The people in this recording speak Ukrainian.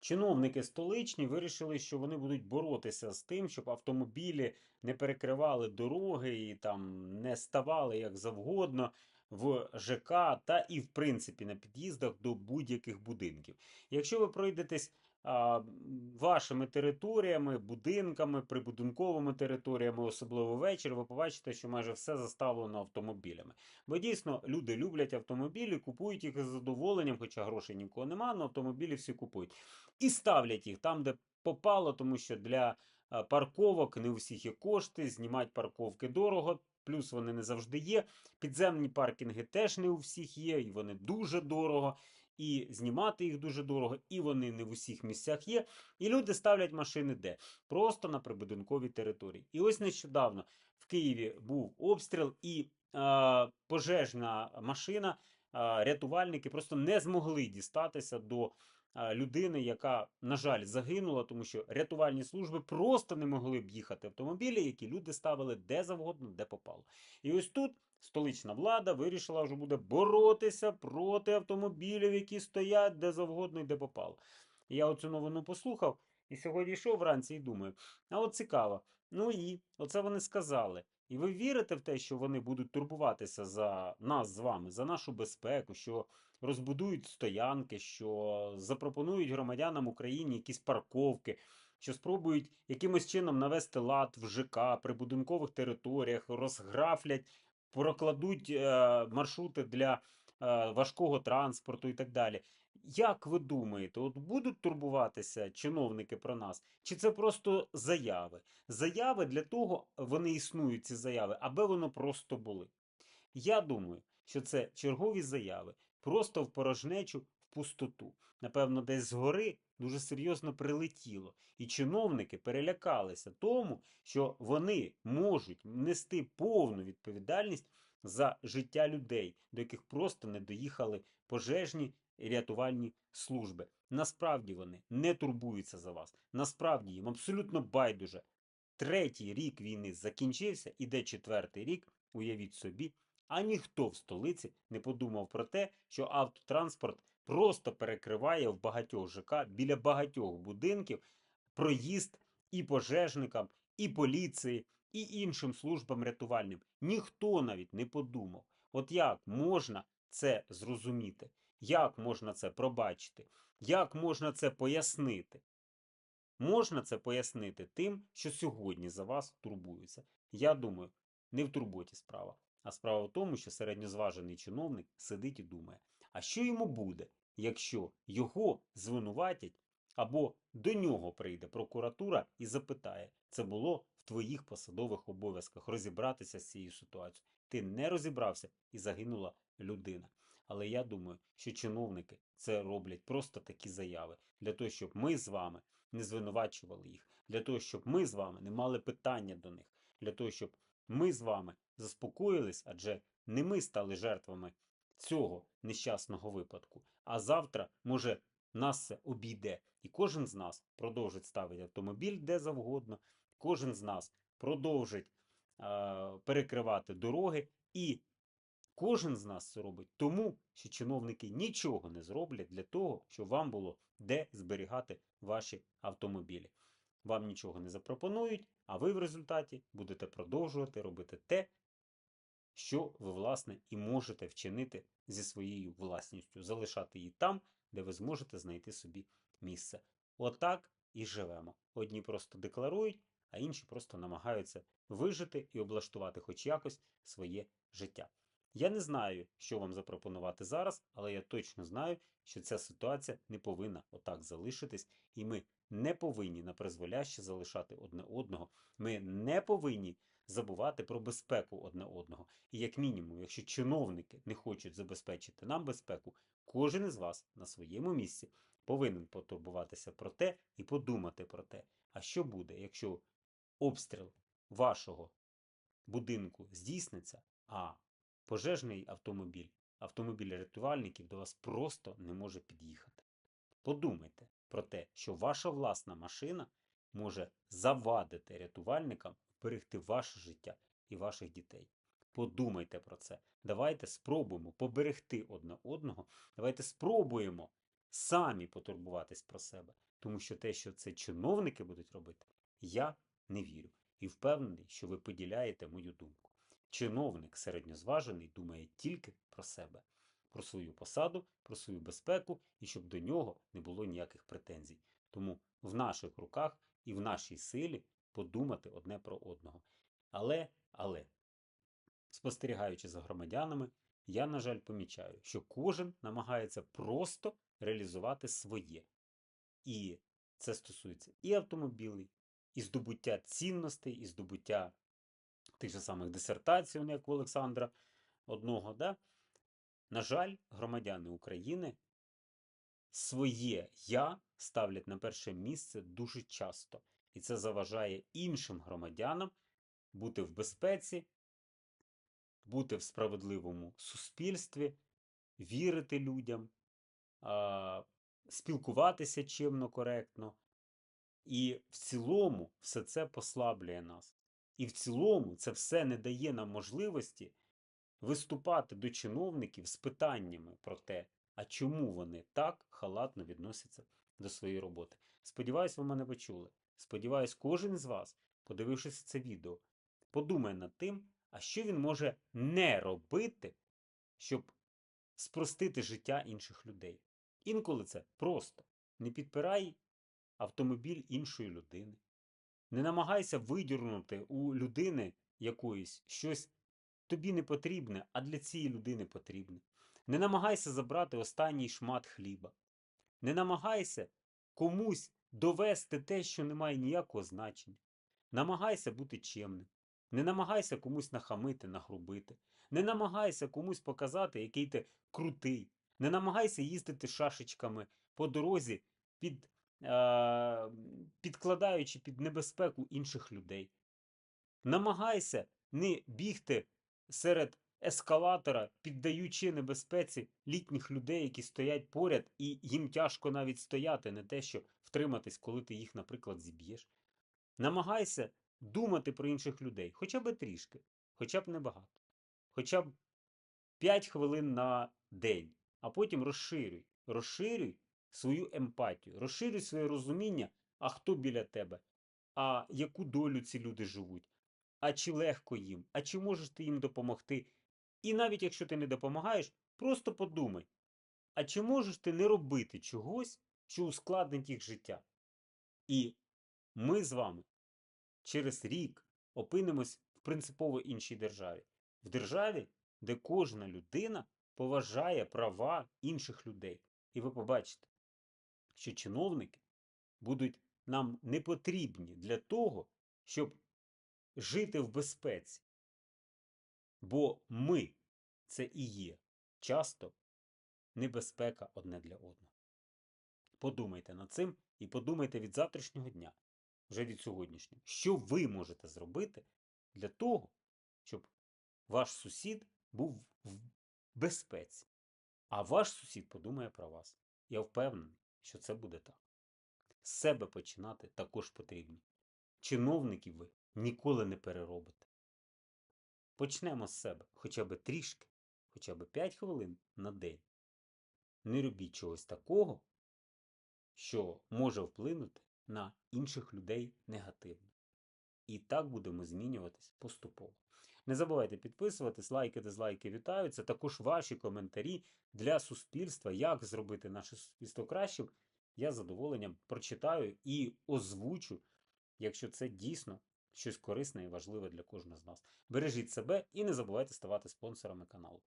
Чиновники столичні вирішили, що вони будуть боротися з тим, щоб автомобілі не перекривали дороги і там не ставали як завгодно в ЖК та і в принципі на під'їздах до будь-яких будинків. Якщо ви пройдетесь вашими територіями, будинками, прибудинковими територіями, особливо ввечері, ви побачите, що майже все заставлено автомобілями. Бо дійсно люди люблять автомобілі, купують їх із задоволенням, хоча грошей ні в кого немає, але автомобілі всі купують. І ставлять їх там, де попало, тому що для парковок не у всіх є кошти, знімати парковки дорого. Плюс вони не завжди є. Підземні паркінги теж не у всіх є, і вони дуже дорого. І знімати їх дуже дорого, і вони не в усіх місцях є. І люди ставлять машини де? Просто на прибудинковій території. І ось нещодавно в Києві був обстріл, і е, пожежна машина, е, рятувальники просто не змогли дістатися до людини, яка, на жаль, загинула, тому що рятувальні служби просто не могли б їхати автомобілі, які люди ставили де завгодно, де попало. І ось тут столична влада вирішила, що буде боротися проти автомобілів, які стоять де завгодно і де попало. Я оцю новину послухав, і сьогодні йшов вранці і думаю, а от цікаво. Ну і оце вони сказали. І ви вірите в те, що вони будуть турбуватися за нас з вами, за нашу безпеку, що розбудують стоянки, що запропонують громадянам України якісь парковки, що спробують якимось чином навести лад в ЖК, прибудинкових територіях, розграфлять, прокладуть е, маршрути для е, важкого транспорту і так далі. Як ви думаєте, от будуть турбуватися чиновники про нас? Чи це просто заяви? Заяви для того вони існують, ці заяви, аби воно просто були. Я думаю, що це чергові заяви, просто в порожнечу, в пустоту. Напевно, десь згори дуже серйозно прилетіло, і чиновники перелякалися тому, що вони можуть нести повну відповідальність за життя людей, до яких просто не доїхали пожежні рятувальні служби. Насправді вони не турбуються за вас. Насправді їм абсолютно байдуже. Третій рік війни закінчився, іде четвертий рік, уявіть собі, а ніхто в столиці не подумав про те, що автотранспорт просто перекриває в багатьох ЖК біля багатьох будинків проїзд і пожежникам, і поліції, і іншим службам рятувальним. Ніхто навіть не подумав. От як можна це зрозуміти? Як можна це пробачити? Як можна це пояснити? Можна це пояснити тим, що сьогодні за вас турбуються. Я думаю, не в турботі справа, а справа в тому, що середньозважений чиновник сидить і думає, а що йому буде, якщо його звинуватять або до нього прийде прокуратура і запитає, це було в твоїх посадових обов'язках розібратися з цією ситуацією. Ти не розібрався і загинула людина. Але я думаю, що чиновники це роблять просто такі заяви для того, щоб ми з вами не звинувачували їх, для того, щоб ми з вами не мали питання до них, для того, щоб ми з вами заспокоїлись, адже не ми стали жертвами цього нещасного випадку. А завтра, може, нас це обійде, і кожен з нас продовжить ставити автомобіль де завгодно, кожен з нас продовжить е, перекривати дороги, і кожен з нас це робить тому, що чиновники нічого не зроблять для того, щоб вам було де зберігати ваші автомобілі. Вам нічого не запропонують, а ви в результаті будете продовжувати робити те, що ви, власне, і можете вчинити зі своєю власністю, залишати її там, де ви зможете знайти собі місце. Отак і живемо. Одні просто декларують, а інші просто намагаються вижити і облаштувати хоч якось своє життя. Я не знаю, що вам запропонувати зараз, але я точно знаю, що ця ситуація не повинна отак залишитись, і ми не повинні на призволяще залишати одне одного. Ми не повинні забувати про безпеку одне одного. І як мінімум, якщо чиновники не хочуть забезпечити нам безпеку, кожен із вас на своєму місці повинен потурбуватися про те і подумати про те, а що буде, якщо обстріл вашого будинку здійсниться, а пожежний автомобіль, автомобіль рятувальників до вас просто не може під'їхати. Подумайте про те, що ваша власна машина може завадити рятувальникам берегти ваше життя і ваших дітей. Подумайте про це. Давайте спробуємо поберегти одне одного. Давайте спробуємо самі потурбуватись про себе. Тому що те, що це чиновники будуть робити, я не вірю. І впевнений, що ви поділяєте мою думку. Чиновник середньозважений думає тільки про себе, про свою посаду, про свою безпеку і щоб до нього не було ніяких претензій. Тому в наших руках і в нашій силі подумати одне про одного. Але, але, спостерігаючи за громадянами, я, на жаль, помічаю, що кожен намагається просто реалізувати своє. І це стосується і автомобілів, і здобуття цінностей, і здобуття тих же самих дисертацій, як у Олександра одного. Да? На жаль, громадяни України своє я ставлять на перше місце дуже часто. І це заважає іншим громадянам бути в безпеці, бути в справедливому суспільстві, вірити людям, спілкуватися чимно, коректно. І в цілому все це послаблює нас. І в цілому це все не дає нам можливості виступати до чиновників з питаннями про те, а чому вони так халатно відносяться до своєї роботи. Сподіваюсь, ви мене почули. Сподіваюсь, кожен з вас, подивившись це відео, подумає над тим, а що він може не робити, щоб спростити життя інших людей. Інколи це просто не підпирай автомобіль іншої людини. Не намагайся видірнути у людини якоїсь щось тобі не потрібне, а для цієї людини потрібне. Не намагайся забрати останній шмат хліба. Не намагайся комусь довести те, що не має ніякого значення. Намагайся бути чемним. Не намагайся комусь нахамити, нагрубити. Не намагайся комусь показати, який ти крутий. Не намагайся їздити шашечками по дорозі, під, підкладаючи під небезпеку інших людей. Намагайся не бігти серед ескалатора, піддаючи небезпеці літніх людей, які стоять поряд, і їм тяжко навіть стояти, не те, що втриматись, коли ти їх, наприклад, зіб'єш. Намагайся думати про інших людей, хоча б трішки, хоча б небагато, хоча б 5 хвилин на день, а потім розширюй. Розширюй свою емпатію, розширюй своє розуміння, а хто біля тебе, а яку долю ці люди живуть, а чи легко їм, а чи можеш ти їм допомогти. І навіть якщо ти не допомагаєш, просто подумай, а чи можеш ти не робити чогось, що ускладнить їх життя? І ми з вами через рік опинимось в принципово іншій державі. В державі, де кожна людина поважає права інших людей. І ви побачите, що чиновники будуть нам не потрібні для того, щоб жити в безпеці. Бо ми це і є часто небезпека одне для одного. Подумайте над цим і подумайте від завтрашнього дня, вже від сьогоднішнього, що ви можете зробити для того, щоб ваш сусід був в безпеці, а ваш сусід подумає про вас. Я впевнений, що це буде так. З себе починати також потрібно. Чиновників ви ніколи не переробите. Почнемо з себе хоча б трішки, хоча б 5 хвилин на день. Не робіть чогось такого, що може вплинути на інших людей негативно. І так будемо змінюватись поступово. Не забувайте підписуватись, лайки, дизлайки вітаються. Також ваші коментарі для суспільства, як зробити наше суспільство кращим. Я з задоволенням прочитаю і озвучу, якщо це дійсно щось корисне і важливе для кожного з нас. Бережіть себе і не забувайте ставати спонсорами каналу.